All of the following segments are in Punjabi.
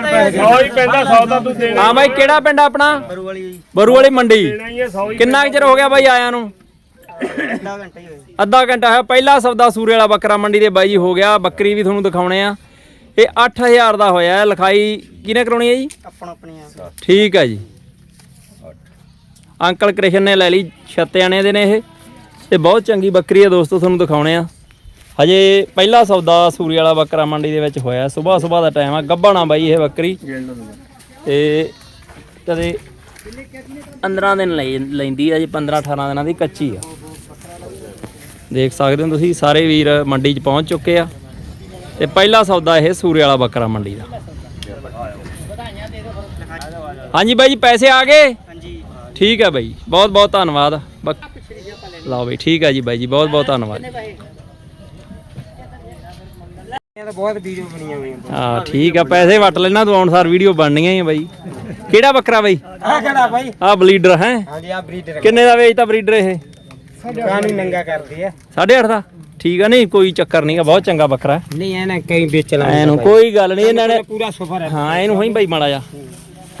100 ਹੀ ਪੈਂਦਾ 100 ਤਾਂ ਤੂੰ ਦੇਣਾ ਹਾਂ ਬਾਈ ਕਿਹੜਾ ਪਿੰਡ ਆਪਣਾ? ਬਰੂ ਵਾਲੀ ਜੀ ਬਰੂ ਵਾਲੀ ਮੰਡੀ। ਦੇਣਾ ਹੀ ਹੈ 100 ਹੀ ਕਿੰਨਾ ਕੁ ਚਿਰ ਹੋ ਗਿਆ ਬਾਈ ਆਇਆਂ ਨੂੰ? ਅੱਧਾ ਘੰਟਾ ਹੀ ਹੋਇਆ ਅੱਧਾ ਘੰਟਾ ਹੋਇਆ। ਪਹਿਲਾ ਸੌਦਾ ਸੂਰੇ ਵਾਲਾ ਬੱਕਰਾ ਮੰਡੀ ਦੇ ਬਾਈ ਜੀ ਹੋ ਗਿਆ। ਬੱਕਰੀ ਵੀ ਤੁਹਾਨੂੰ ਦਿਖਾਉਣੇ ਆ। ਇਹ 8000 ਦਾ ਹੋਇਆ ਹੈ, ਲਿਖਾਈ ਕਿਹਨੇ ਕਰਾਉਣੀ ਹੈ ਜੀ? ਆਪਣਾ ਆਪਣੀ ਆ। ਠੀਕ ਹੈ ਜੀ। ਅੰਕਲ ਕ੍ਰਿਸ਼ਨ ਨੇ ਲੈ ਲਈ। ਛੱਤਿਆਣੇ ਦੇ ਨੇ ਇਹ। ਤੇ ਬਹੁਤ ਚੰਗੀ ਬੱਕਰੀ ਹੈ ਦੋਸਤੋ ਤੁਹਾਨੂੰ ਦਿਖਾਉਣੇ ਆ। ਹਜੇ ਪਹਿਲਾ ਸੌਦਾ ਸੂਰੀ ਵਾਲਾ ਬੱਕਰਾ ਮੰਡੀ ਦੇ ਵਿੱਚ ਹੋਇਆ। ਸਵੇਰ ਸਵੇਰ ਦਾ ਟਾਈਮ ਆ ਗੱਬਣਾ ਬਾਈ ਇਹ ਬੱਕਰੀ। ਤੇ ਕਦੇ 15 ਦਿਨ ਲਈ ਲੈਂਦੀ ਆ ਜੀ 15 18 ਦਿਨਾਂ ਦੀ ਕੱਚੀ ਆ। ਦੇਖ ਸਕਦੇ ਹੋ ਤੁਸੀਂ ਸਾਰੇ ਵੀਰ ਮੰਡੀ 'ਚ ਪਹੁੰਚ ਚੁੱਕੇ ਆ। ਤੇ ਪਹਿਲਾ ਸੌਦਾ ਇਹ ਸੂਰੇ ਵਾਲਾ ਬੱਕਰਾ ਮੰਡੀ ਦਾ। ਹਾਂਜੀ ਬਾਈ ਜੀ ਪੈਸੇ ਆ ਗਏ? ਹਾਂਜੀ। ਠੀਕ ਹੈ ਬਾਈ ਬਹੁਤ ਬਹੁਤ ਧੰਨਵਾਦ ਲਓ ਬਈ ਠੀਕ ਹੈ ਜੀ ਬਾਈ ਜੀ ਬਹੁਤ ਬਹੁਤ ਧੰਨਵਾਦ। ਤਾਂ ਬਹੁਤ ਵੀਡੀਓ ਬਣੀਆਂ ਹੋਈਆਂ ਹਾਂ ਠੀਕ ਆ ਪੈਸੇ ਵਟ ਲੈਣਾ ਤੂੰ ਅਨਸਾਰ ਵੀਡੀਓ ਬਣਨੀਆਂ ਹੀ ਆ ਬਾਈ। ਕਿਹੜਾ ਬੱਕਰਾ ਬਾਈ? ਆ ਕਿਹੜਾ ਬਾਈ? ਆ ਬਲੀਡਰ ਹੈ? ਹਾਂਜੀ ਆ ਬਰੀਡਰ ਕਿੰਨੇ ਦਾ ਵੇਚਤਾ ਬਰੀਡਰ ਇਹ? ਕਾਨੂੰ ਨੰਗਾ ਕਰਦੀ ਆ? 8.5 ਦਾ? ਠੀਕ ਆ ਨਹੀਂ ਕੋਈ ਚੱਕਰ ਨਹੀਂਗਾ ਬਹੁਤ ਚੰਗਾ ਬੱਕਰਾ ਨਹੀਂ ਨਾ ਕਈ ਵੇਚ ਲਾ ਐਨੂੰ ਕੋਈ ਗੱਲ ਨਹੀਂ ਇਹਨਾਂ ਨੇ ਪੂਰਾ ਸਫਰ ਹੈ। ਹਾਂ ਇਹਨੂੰ ਹੋਈ ਬਾਈ ਮਾੜਾ ਜਾ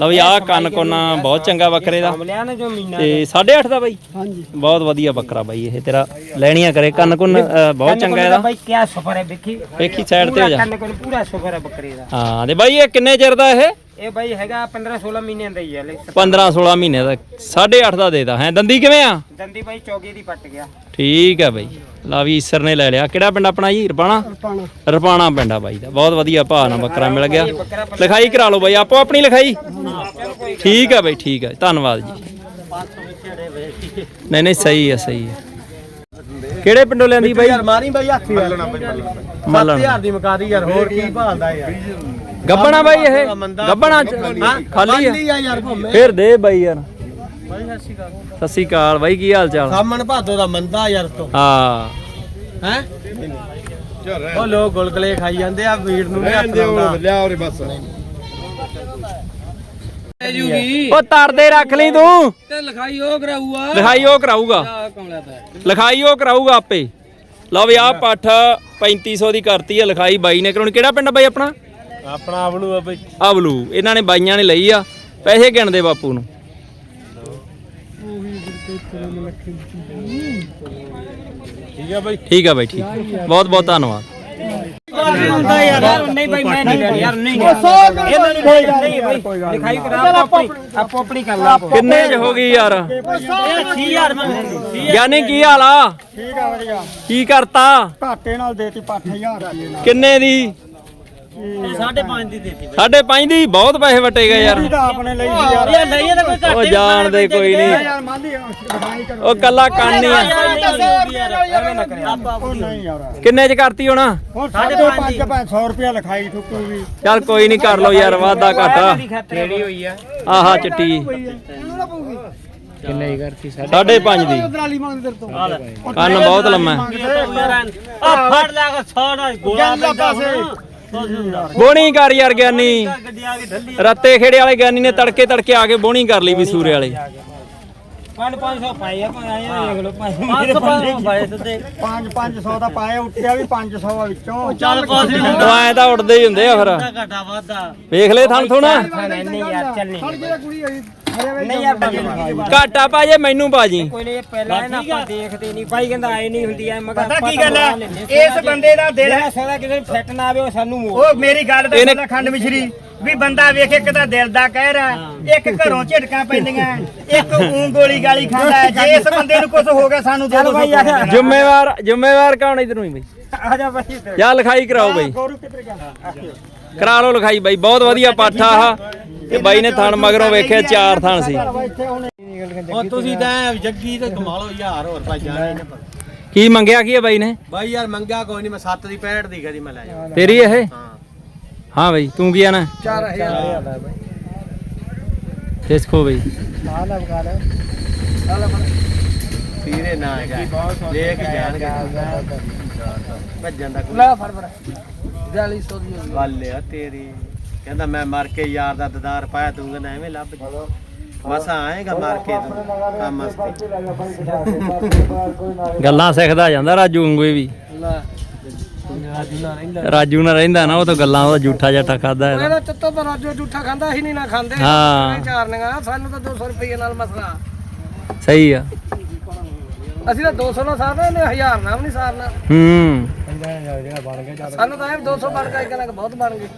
ਲਓ ਵੀ ਆਹ ਕੰਨ ਕੋਨਾ ਬਹੁਤ ਚੰਗਾ ਬੱਕਰੇ ਦਾ। ਮਿਲਿਆ ਨਾ ਜੋ ਮਹੀਨਾ ਤੇ 8.5 ਦਾ ਬਾਈ? ਹਾਂਜੀ। ਬਹੁਤ ਵਧੀਆ ਬੱਕਰਾ ਬਾਈ ਇਹ ਤੇਰਾ ਲੈਣੀਆਂ ਕਰੇ। ਕੰਨ ਕੁੰਨ ਬਹੁਤ ਚੰਗਾ ਇਹਦਾ। ਬਾਈ ਕੀ ਸਫਰ ਹੈ ਵੇਖੀ। ਵੇਖੀ ਸਾਈਡ ਤੇ ਹੋ ਜਾ। ਕੰਨ ਕੋਲ ਪੂਰਾ ਸਫਰ ਹੈ ਬੱਕਰੀ ਦਾ। ਹਾਂ ਤੇ ਬਾਈ ਇਹ ਕਿੰਨੇ ਚਿਰ ਦਾ ਇਹ? ਇਹ ਬਾਈ ਹੈਗਾ 15 16 ਮਹੀਨਿਆਂ ਦਾ ਹੀ ਹੈ ਲੈ 15 16 ਮਹੀਨੇ ਦਾ 8.5 ਦਾ ਦੇਦਾ ਹੈ ਦੰਦੀ ਕਿਵੇਂ ਆ? ਦੰਦੀ ਬਾਈ ਚੌਗੀ ਦੀ ਪੱਟ ਗਿਆ। ਠੀਕ ਹੈ ਬਾਈ। ਲਾ ਵੀ ਈਸਰ ਨੇ ਲੈ ਲਿਆ। ਕਿਹੜਾ ਪਿੰਡ ਆਪਣਾ ਜੀ? ਰਪਾਣਾ? ਪਾਣਾ ਰਪਾਣਾ ਪਿੰਡ ਆ ਬਾਈ ਦਾ। ਬਹੁਤ ਵਧੀਆ ਭਾਅ ਨਾਲ ਬੱਕਰਾ ਮਿਲ ਗਿਆ। ਲਿਖਾਈ ਕਰਾ ਲਓ ਬਾਈ। ਆਪੋ ਆਪਣੀ ਲਿਖਾਈ? ਠੀਕ ਹੈ ਬਾਈ ਠੀਕ ਹੈ ਧੰਨਵਾਦ ਜੀ। ਨਹੀਂ ਨਹੀਂ ਸਹੀ ਹੈ ਸਹੀ ਹੈ ਕਿਹੜੇ ਪਿੰਡੋਂ ਲੈਂਦੀ ਬਾਈ? ਯਾਰ ਮਾਰੀ ਬਾਈ ਹੱਥੀ ਮੱਲਣਾ ਮੱਲਣ 7000 ਦੀ ਮਕਾਦੀ ਯਾਰ ਹੋਰ ਕੀ ਭਾਲਦਾ ਯਾਰ। ਗੱਬਣਾ ਬਾਈ ਇਹ? ਗੱਬਣਾ ਚ ਖਾਲੀ ਆ। ਆ ਯਾਰ ਫੇਰ ਦੇ ਬਾਈ ਯਾਰ। ਸਤਿ ਸ਼੍ਰੀ ਅਕਾਲ। ਬਾਈ ਕੀ ਹਾਲ ਚਾਲ? ਸਾਮਣ ਭਾਦੋ ਦਾ ਮੰਦਾ ਯਾਰ ਤੋਂ। ਹਾਂ। ਹੈ? ਉਹ ਲੋਕ ਗੁਲਗਲੇ ਖਾਈ ਜਾਂਦੇ ਆ ਵੀਰ ਨੂੰ ਨਹੀਂ ਹੱਥ ਲਾਉਂਦਾ। ਲਿਆ ਉਰੇ ਬਸ। ਉਹ ਤਰਦੇ ਰੱਖ ਲਈ ਤੂੰ। ਤੇ ਲਿਖਾਈ ਉਹ ਕਰਾਊਗਾ। ਲਿਖਾਈ ਉਹ ਕਰਾਊਗਾ। ਕਮਲਾ ਦਾ। ਲਿਖਾਈ ਉਹ ਕਰਾਊਗਾ ਆਪੇ। ਲਓ ਵੀ ਆਹ ਪੱਠ 3500 ਦੀ ਕਰਤੀ ਆ ਲਿਖਾਈ ਬਾਈ ਨੇ ਕਰਾਉਣੀ। ਕਿਹੜਾ ਪਿੰਡ ਆ ਬਾਈ ਆਪਣਾ? ਆਪਣਾ ਆਵਣੂ ਆ ਬਈ। ਆਵਲੂ ਇਹਨਾਂ ਨੇ ਬਾਈਆਂ ਨੇ ਲਈ ਆ। ਪੈਸੇ ਗਿਣਦੇ ਬਾਪੂ ਨੂੰ। ਠੀਕ ਆ ਬਈ ਠੀਕ। ਆ ਬਾਈ ਠੀਕ ਬਹੁਤ ਬਹੁਤ ਧੰਨਵਾਦ। ਹੁੰਦਾ ਯਾਰ ਨਹੀਂ ਬਾਈ ਮੈਂ ਨਹੀਂ ਯਾਰ ਨਹੀਂ ਇਹਨਾਂ ਨੂੰ ਨਹੀਂ ਨਹੀਂ ਬਾਈ ਲਿਖਾਈ ਕਰਾ ਆਪੋ ਆਪਣੀ ਆਪੋ ਆਪਣੀ ਕਰ ਲਾ ਆਪੋ ਕਿੰਨੇ ਚ ਹੋ ਗਈ ਯਾਰ? 6000 ਮੰਗਦੇ ਗਿਆਨੀ ਕੀ ਹਾਲ ਆ? ਠੀਕ ਆ ਵਧੀਆ। ਕੀ ਕਰਤਾ? ਘਾਟੇ ਨਾਲ ਦੇਤੀ 5000 ਰੁਪਏ ਨਾਲ। ਕਿੰਨੇ ਦੀ? 5.5 ਦੀ ਦੇਤੀ ਸਾਢੇ ਪੰਜ ਦੀ ਬਹੁਤ ਪੈਸੇ ਵਟੇ ਗਏ ਯਾਰ। ਤਾਂ ਆਪਣੇ ਲਈ ਸੀ ਯਾਰ। ਯਾਰ ਨਹੀਂ ਤਾਂ ਕੋਈ ਉਹ ਜਾਣਦੇ ਕੋਈ ਨਹੀਂ। ਯਾਰ ਕਰੋ। ਉਹ ਕੱਲਾ ਕੰਨ ਹੀ ਆ। ਉਹ ਨਹੀਂ ਯਾਰ ਕਿੰਨੇ ਚ ਕਰਤੀ ਹੁਣ? ਹੁਣ ਸਾਡੇ ਤੋਂ 5 500 ਰੁਪਏ ਲਿਖਾਈ ਠੁੱਕੂਗੀ ਚੱਲ ਕੋਈ ਨਹੀਂ ਕਰ ਲਓ ਯਾਰ ਵਾਦਾ ਘਾਟਾ। ਕਿਹੜੀ ਹੋਈ ਆ? ਆਹਾ ਚਿੱਟੀ। ਕਿੰਨੇ ਹੀ ਕਰਤੀ? ਸਾਢੇ ਪੰਜ ਦੀ। ਦਰਾਲੀ ਮੰਗਦੇ ਤੇਰੇ ਤੋਂ। ਕੰਨ ਬਹੁਤ ਲੰਮਾ ਆ ਫੜ ਲੈ ਕੇ 100 ਦਾ ਗੋਲਾ ਪੈਂਦਾ ਬੋਣੀ ਕਰ ਯਾਰ ਗਿਆਨੀ। ਰੱਤੇ ਖੇੜੇ ਵਾਲੇ ਗਿਆਨੀ ਨੇ ਤੜਕੇ ਤੜਕੇ ਆ ਕੇ ਬੋਣੀ ਕਰ ਲਈ ਵੀ ਸੂਰੇ ਵਾਲੇ। 500 ਪਾਏ ਆ ਭਾਈ ਆਏ ਦੇਖ ਲਓ ਭਾਈ। ਮੇਰੇ ਬੰਦੇ ਪਾਏ ਤੇ 5 500 ਦਾ ਪਾਇਆ ਉੱਟਿਆ ਵੀ 500 ਆ ਵਿੱਚੋਂ। ਚੱਲ ਕੁਛ ਨਹੀਂ ਐ ਤਾਂ ਉੱਡਦੇ ਹੀ ਹੁੰਦੇ ਆ ਫਿਰ। ਘਾਟਾ ਵੇਖ ਲੈ ਥਣ ਥੁਣਾ। ਨਹੀਂ ਯਾਰ ਚੱਲ ਨਹੀਂ। ਨਹੀਂ ਬੰਦੇ ਘਾਟਾ ਪਾ ਜੇ ਮੈਨੂੰ ਬਾਜੀ ਕੋਈ ਨਹੀਂ ਪਹਿਲਾਂ ਇਹਨਾਂ ਆਪਾਂ ਦੇਖਦੇ ਨਹੀਂ। ਬਾਈ ਕਹਿੰਦਾ ਆਏ ਨਹੀਂ ਹੁੰਦੀ ਐ ਮਗਾ ਪਤਾ ਕੀ ਗੱਲ ਹੈ ਇਸ ਬੰਦੇ ਦਾ ਦਿਲ ਜਿਹੜਾ ਸਾਰਾ ਕਿਸੇ ਨੂੰ ਫਿੱਟ ਨਾ ਆਵੇ ਉਹ ਸਾਨੂੰ ਮੋੜ ਉਹ ਮੇਰੀ ਗੱਲ ਦਾ ਇਹਨੇ- ਸੁਣਾ ਖੰਡ ਮਿਸ਼ਰੀ। ਵੀ ਬੰਦਾ ਵੇਖ ਇੱਕ ਤਾਂ ਦਿਲ ਦਾ ਕਹਿ ਰਿਹਾ ਇੱਕ ਘਰੋਂ ਝਟਕਾਂ ਪੈਂਦੀਆਂ ਇੱਕ ਊਂ ਗੋਲੀ ਗਾਲੀ ਖਾਂਦਾ ਹੈ। ਜੇ ਇਸ ਬੰਦੇ ਨੂੰ ਕੁਝ ਹੋ ਗਿਆ ਸਾਨੂੰ ਦੋ। ਜ਼ਿੰਮੇਵਾਰ ਜ਼ਿੰਮੇਵਾਰ ਕੌਣ ਇਧਰ ਨੂੰ ਹੀ ਬਈ? ਆ ਜਾ ਬਾਈ ਇੱਧਰ। ਜਾ ਲਿਖਾਈ ਕਰਾਓ ਬਈ। ਕਰਾ ਲਓ ਲਿਖਾਈ ਬਾਈ ਬਹੁਤ ਵਧੀਆ ਪਾਠਾ ਆ। ਤੇ ਬਾਈ ਨੇ ਥਣ ਮਗਰੋਂ ਵੇਖਿਆ ਚਾਰ ਥਣ ਸੀ। ਉਹ ਤੁਸੀਂ ਤਾਂ ਜੱਗੀ ਤੇ ਕਮਾ ਲਓ ਯਾਰ ਹੋਰ ਭਾਈ ਜਾਣੇ ਨੇ ਕੀ ਮੰਗਿਆ ਕੀ ਹੈ ਬਾਈ ਨੇ? ਬਾਈ ਯਾਰ ਮੰਗਿਆ ਕੋਈ ਨਹੀਂ ਮੈਂ 7 ਦੀ 65 ਦੀ ਕਦੀ ਮੈਂ ਲੈ ਜਾ ਤੇਰੀ ਇਹ? ਹਾਂ। ਬਾਈ ਤੂੰ ਕੀ ਆਣਾ? 4000 ਦਾ ਦੇਖੋ ਬਾਈ। ਆ ਲੈ ਬਗਾ ਲੈ ਸੀਰੇ ਨਾ ਹੈਗਾ। ਲੈ ਕੇ ਜਾਣਗੇ ਭੱਜਣ ਦਾ ਕੋਈ ਫੜ ਫੜ। 4200 ਦੀ ਗੱਲ ਆ ਤੇਰੀ। ਕਹਿੰਦਾ ਮੈਂ ਮਰ ਕੇ ਯਾਰ ਦਾ ਦਦਾਰ ਪਾਇਆ ਤੂੰ ਕਹਿੰਦਾ ਐਵੇਂ ਲੱਭ ਜੀ। ਮਸਾ ਆਏਗਾ ਮਾਰ ਕੇ ਤੂੰ ਕੰਮ ਵਾਸਤੇ। ਗੱਲਾਂ ਸਿੱਖਦਾ ਜਾਂਦਾ ਰਾਜੂ ਵਾਂਗੂ ਵੀ। ਰਾਜੂ ਨਾਲ ਰਹਿੰਦਾ। ਨਾ ਉਹ ਤਾਂ ਗੱਲਾਂ ਉਹਦਾ ਝੂਠਾ ਜੱਟਾ ਖਾਦਾ ਹੈ ਇਹਦਾ ਚੱਤੋ ਪਰ ਰਾਜੋ ਝੂਠਾ ਖਾਂਦਾ ਅਸੀਂ ਨਹੀਂ ਨਾ ਖਾਂਦੇ ਹਾਂ। ਚਾਰਨੀਆਂ ਸਾਨੂੰ ਤਾਂ 200 ਰੁਪਏ ਨਾਲ ਮਸਲਾ। ਸਹੀ ਆ। ਅਸੀਂ ਤਾਂ 200 ਨਾਲ ਸਾਰਨਾ ਨੇ 1000 ਨਾਲ ਵੀ ਨਹੀਂ ਸਾਰਨਾ। ਹੂੰ। ਸਾਨੂੰ ਤਾਂ ਇਹ 200 ਬਣ ਕੇ ਕਹਿੰਦਾ ਬਹੁਤ ਬਣ ਗਏ।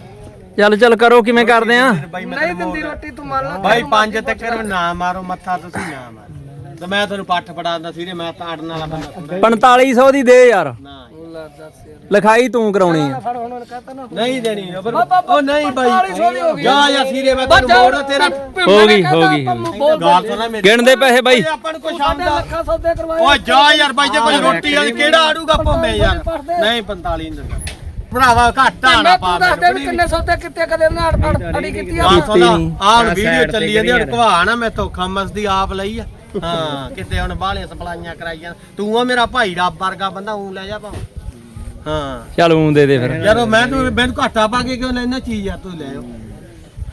ਚੱਲ ਚੱਲ ਕਰੋ ਕਿਵੇਂ ਕਰਦੇ ਆ? ਨਹੀਂ ਦਿੰਦੀ ਰੋਟੀ ਤੂੰ ਮੰਨ ਲਾ ਬਾਈ ਪੰਜ ਤੱਕਰ ਨਾ ਮਾਰੋ ਮੱਥਾ ਤੁਸੀਂ ਨਾ ਮਾਰੋ। ਤੇ ਮੈਂ ਤੁਹਾਨੂੰ ਪੱਠ ਫੜਾਉਂਦਾ ਸੀ ਮੈਂ ਤਾਂ ਅੜਨ ਵਾਲਾ ਬੰਦਾ 4500 ਦੀ ਦੇ ਯਾਰ। ਨਾ। ਲੈ ਦੱਸ ਯਾਰ। ਲਿਖਾਈ ਤੂੰ ਕਰਾਉਣੀ ਆ। ਫੜ ਹੁਣ ਉਹਨੇ ਕਹਤਾ ਨਾ ਨਹੀਂ ਦੇਣੀ ਉਹ ਨਹੀਂ ਬਾਈ। 4500 ਦੀ ਹੋ ਗਈ। ਜਾ ਜਾ ਸੀਰੇ ਮੈਂ ਤੈਨੂੰ ਮੋੜ ਤੇਰਾ। ਹੋ ਗਈ ਹੋ ਗਈ ਗਿਣਦੇ ਪੈਸੇ ਬਾਈ। ਆਪਾਂ ਨੂੰ ਕੋਈ ਸ਼ਾਮ ਦਾ ਲੱਖਾਂ ਸੌਦੇ ਕਰਵਾਏ। ਓਏ ਜਾ ਯਾਰ ਬਾਈ ਜੇ ਕੋਈ ਰੋਟੀ ਵਾਲੀ ਕਿਹੜਾ ਆੜੂਗਾ ਭੋਮੇ ਯਾਰ। ਨਹੀਂ 45 ਨਹੀਂ ਦਿੰਦਾ। ਭਰਾਵਾ ਘੱਟ ਆਣਾ ਮੈਂ ਪਾ ਤੂੰ ਦੱਸ ਦੇ ਵੀ ਕਿੰਨੇ ਸੌਦੇ ਕਿੱਤੇ ਕਦੇ ਨਾ ਅੜ ਕੀਤੀ ਆ ਆਹ ਸੁਣਾ ਆਹ ਵੀਡੀਓ ਚੱਲੀ ਜਾਂਦੀ ਹਣ ਘਵਾ ਨਾ ਮੈਂ ਧੋਖਾ ਮਸਦੀ ਆਪ ਲਈ ਆ। ਹਾਂ ਕਿਤੇ ਹੁਣ ਬਾਹਲੇ ਸਪਲਾਈਆਂ ਕਰਾਈਆਂ। ਤੂੰ ਆ ਮੇਰਾ ਭਾਈ ਰੱਬ ਵਰਗਾ ਬੰਦਾ ਉਂ ਲੈ ਜਾ ਭਾਵੇਂ। ਹਾਂ। ਚੱਲ ਊਂ ਦੇ ਦੇ ਫਿਰ। ਯਾਰ ਮੈਂ ਤੂੰ ਮੈਨੂੰ ਘਾਟਾ ਪਾ ਕੇ ਕਿਉਂ ਲੈਣਾ ਚੀਜ਼ ਯਾਰ ਤੂੰ ਲੈ ਆਓ।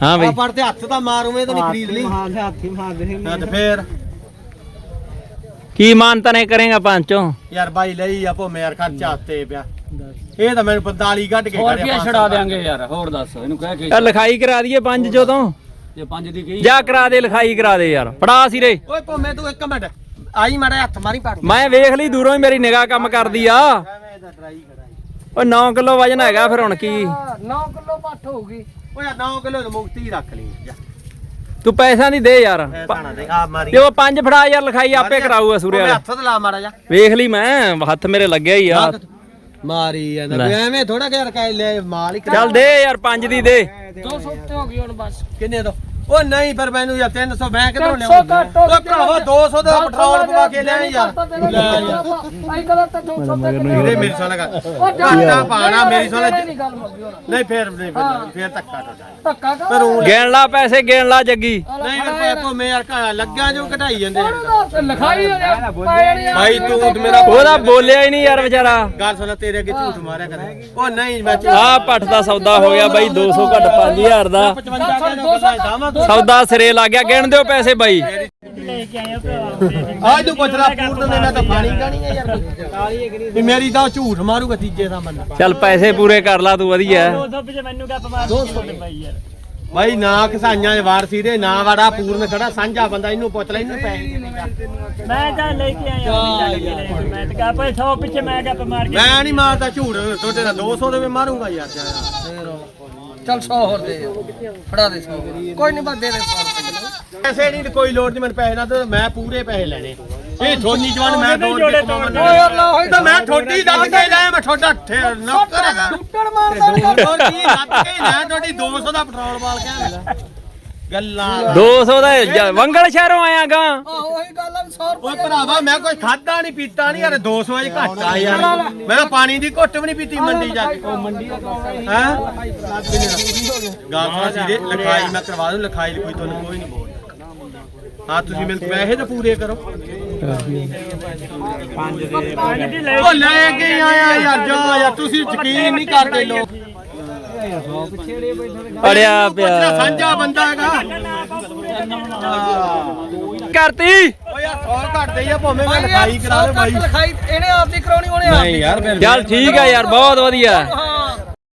ਹਾਂ ਆ ਬਈ। ਪਰ ਤੇ ਹੱਥ ਤਾਂ ਮਾਰੂਵੇਂ ਤਾਂ ਨਹੀਂ ਖਰੀਦ ਲਈ। ਹਾਂ ਹੱਥੀ ਮਾਰ ਦੇ ਹਾਂ ਤੇ ਫੇਰ? ਕੀ ਮਾਨਤਾ ਨੇ ਕਰੇਗਾ ਪੰਚੋਂ ਯਾਰ ਬਾਈ ਲਈ ਆ ਭੋਮੇ ਯਾਰ ਖਰਚਾ ਹੱਤੇ ਪਿਆ। ਇਹ ਤਾਂ ਮੈਨੂੰ 45 ਕੱਢ ਕੇ ਹੋਰ ਕਰਿਆ ਕੀ ਛੜਾ ਦੇਾਂਗੇ ਯਾਰ ਹੋਰ ਦੱਸ ਇਹਨੂੰ ਕਹਿ ਕੇ ਚੱਲ ਲਿਖਾਈ ਕਰਾ ਦਈਏ ਪੰਜ ਤੋਂ। ਜੇ ਪੰਜ ਦੀ ਗਈ ਜਾ ਕਰਾ ਦੇ ਲਿਖਾਈ ਕਰਾ ਦੇ ਯਾਰ ਫੜਾ ਸਿਰੇ ਓਏ ਭੋਮੇ ਤੂੰ ਇੱਕ ਮਿੰਟ। ਆਈ ਮਾੜਾ ਹੱਥ ਮਾਰੀ ਪੜ ਮੈਂ ਵੇਖ ਲਈ ਦੂਰੋਂ ਹੀ ਮੇਰੀ ਨਿਗਾਹ ਕੰਮ ਕਰਦੀ ਆ। ਓ 9 ਕਿਲੋ ਵਜਨ ਹੈਗਾ ਫਿਰ ਹੁਣ ਕੀ? 9 ਕਿਲੋ ਪੱਠ ਹੋਊਗੀ। ਓਏ 9 ਕਿਲੋ ਦੀ ਮੁਕਤੀ ਰੱਖ ਲਈ ਜਾ। ਤੂੰ ਪੈਸਾ ਨਹੀਂ ਦੇ ਯਾਰ। ਮਾਰੀ। ਤੇ ਉਹ ਪੰਜ ਫੜਾ ਯਾਰ ਲਿਖਾਈ ਆਪੇ ਕਰਾਊਗਾ ਸੂਰੇ ਭੋਮੇ ਵਾਲਾ। ਹੱਥ ਤੇ ਲਾ ਮਾੜਾ ਜਾ ਵੇਖ ਲਈ ਮੈਂ ਹੱਥ ਮੇਰੇ ਲੱਗਿਆ ਹੀ ਆ। ਮਾਰੀ ਜਾਂਦਾ। ਕੋਈ ਐਵੇਂ ਥੋੜਾ ਕਿ ਯਾਰ ਕਹਿ ਲੈ ਮਾਲ ਹੀ ਕਰਾ ਚੱਲ ਦੇ ਯਾਰ ਪੰਜ ਦੀ ਦੇ। 200 ਉੱਤੇ ਹੋ ਗਈ ਹੁਣ ਬਸ। ਕਿੰਨੇ ਦੋ ਉਹ ਨਹੀਂ ਪਰ ਮੈਨੂੰ ਯਾਰ 300 ਮੈਂ ਕਿਧਰੋਂ 300 ਲਿਆਉਂਦਾ ਘੱਟ ਹੋ ਓ ਭਰਾਵਾ 200 ਦਾ ਪੈਟਰੋਲ ਪਵਾ ਕੇ ਲਿਆ ਯਾਰ ਆਈ ਕਦਾ ਤਾਂ 200 ਤੇ ਮੇਰੀ ਲਗਾ ਉਹ ਜਾ ਘਾਟਾ ਪਾਣਾ ਮੇਰੀ ਸੁਣ ਲੈ ਨਹੀਂ ਗੱਲ ਮੁੱਕੀ ਹੁਣ ਨਹੀਂ ਫੇਰ ਨਹੀਂ ਫੇਰ- ਫੇਰ ਧੱਕਾ ਟੁੱਟਾ ਧੱਕਾ ਕਰ ਪਰ ਉਹ ਗਿਣ ਲਾ ਪੈਸੇ ਗਿਣ ਲਾ ਜੱਗੀ ਨਹੀਂ ਫਿਰ ਭੋਮੇ ਯਾਰ ਘਾ ਲੱਗਿਆ ਜੋ ਕਢਾਈ ਜਾਂਦੇ ਆ। ਲਿਖਾਈ ਭਾਈ ਤੂੰ ਤੇ ਮੇਰਾ ਉਹਦਾ ਬੋਲਿਆ ਹੀ ਨਹੀਂ ਯਾਰ ਵਿਚਾਰਾ। ਗੱਲ ਸੁਣ ਤੇਰੇ ਅੱਗੇ ਝੂਠ ਮਾਰਿਆ ਕਰੇ। ਉਹ ਨਹੀਂ ਮੈਂ ਆਹ ਪੱਠ ਦਾ ਸੌਦਾ ਹੋ ਗਿਆ ਬਾਈ 200 ਘੱਟ 5000 ਦਾ। 55 ਕਹਿੰਦਾ ਦਾਵਾ ਸੌਦਾ ਸਿਰੇ ਲੱਗ ਗਿਆ ਗਿਣ ਦਿਓ ਪੈਸੇ ਬਾਈ। ਆਜ ਤੂੰ ਪੁੱਛਦਾ ਪੂਰਨ ਨੇ ਮੈਂ ਤਾਂ ਪਾਣੀ ਗਾਣੀ ਆ ਯਾਰ ਵੀ ਮੇਰੀ ਤਾਂ ਝੂਠ ਮਾਰੂਗਾ ਤੀਜੇ ਦਾ ਬੰਦਾ ਚੱਲ ਪੈਸੇ ਪੂਰੇ ਕਰ ਲਾ ਤੂੰ ਵਧੀਆ। ਭਾਈ ਨਾ ਕਿਸਾਈਆਂ ਦੇ ਵਾਰ ਸੀ। ਦੇ ਨਾ ਵਾੜਾ ਪੂਰਨ ਖੜਾ ਸਾਂਝਾ ਬੰਦਾ ਇਹਨੂੰ ਪੁੱਛ ਲੈ ਇਹਨੂੰ ਪੈਸੇ ਮੈਂ ਤਾਂ ਲੈ ਕੇ ਆਇਆ ਮੈਂ ਤਾਂ ਕਹਾਂ ਭਾਈ 100 ਪਿੱਛੇ ਮੈਂ ਗੱਪ ਮਾਰ ਕੇ ਮੈਂ ਨਹੀਂ ਮਾਰਦਾ ਝੂਠ ਤੁਹਾਡੇ ਦਾ 200 ਦੇ ਵੀ ਮਾਰੂੰਗਾ ਯਾਰ ਚੱਲ 100 ਹੋਰ ਦੇ ਫੜਾ ਦੇ 100 ਕੋਈ ਨਹੀਂ ਬਸ ਦੇ ਦੇ 100 ਰੁਪਏ ਪੈਸੇ ਨਹੀਂ ਕੋਈ ਲੋੜ ਨਹੀਂ ਮੈਨੂੰ ਪੈਸੇ ਨਾ ਤੇ ਮੈਂ ਪੂਰੇ ਪੈਸੇ ਲੈਣੇ। ਇਹ ਥੋਨੀ ਜਵਾਨ ਮੈਂ ਦੋ ਰੁਪਏ ਕਮਾਉਣਾ ਓ ਯਾਰ ਲਾ ਹੋਈ ਤਾਂ ਮੈਂ ਥੋੜੀ ਦੱਸ ਕੇ ਲਿਆ ਮੈਂ ਤੁਹਾਡਾ ਠੇ- ਨੌਕਰ ਹੈਗਾ ਟੁੱਟਣ ਮਾਰਦਾ ਹੋਰ ਕੀ ਲੱਗ ਕੇ ਲੈ ਤੁਹਾਡੀ 200 ਦਾ ਪੈਟਰੋਲ ਵਾਲ ਕੇ ਗੱਲਾਂ। 200 ਦਾ ਜ- ਵੰਗਲ ਸ਼ਹਿਰੋਂ ਆਇਆਗਾ ਆਹੋ ਉਹੀ ਗੱਲ ਆ ਵੀ 100 ਰੁਪਏ ਓਏ ਭਰਾਵਾ ਮੈਂ ਕੋਈ ਖਾਦਾ ਨਹੀਂ ਪੀਤਾ ਨਹੀਂ ਯਾਰ 200 ਅਜ ਘੱਟ ਆ ਯਾਰ। ਮੈਂ ਤਾਂ ਪਾਣੀ ਦੀ ਘੁੱਟ ਵੀ ਨਹੀਂ ਪੀਤੀ ਮੰਡੀ ਜਾ ਕੇ। ਉਹ ਮੰਡੀ ਦਾ ਹੈ ਗਾਲ ਸੀ ਦੇ ਲਿਖਾਈ ਮੈਂ ਕਰਵਾ ਦੂੰ ਲਿਖਾਈ ਕੋਈ ਤੁਹਾਨੂੰ ਕੋਈ ਨਹੀਂ ਬੋਲਦਾ। ਹਾਂ ਤੁਸੀਂ ਮੇਰੇ ਪੈਸੇ ਤਾਂ ਪੂਰੇ ਕਰੋ। ਉਹ ਲੈ ਕੇ ਆਇਆ ਯਾਰ ਜਾ ਯਾਰ ਤੁਸੀਂ ਯਕੀਨ ਨਹੀਂ ਕਰਦੇ ਲੋਕ। ਪੜਿਆ ਪੁੱਛਣਾ ਪਿਆ। ਸਾਂਝਾ ਬੰਦਾ ਹੈਗਾ। ਕਰਤੀ। ਓ ਯਾਰ 100 ਘੱਟਦੇ ਹੀ ਆ ਭਾਵੇਂ ਮੈਂ ਲਿਖਾਈ ਕਰਾ ਦੇ ਬਾਈ ਲਿਖਾਈ ਇਹਨੇ ਆਪ ਦੀ ਕਰਾਉਣੀ ਉਹਨੇ ਆਪ ਦੀ ਯਾਰ ਫਿਰ ਚੱਲ ਠੀਕ ਆ ਯਾਰ ਬਹੁਤ ਵਧੀਆ।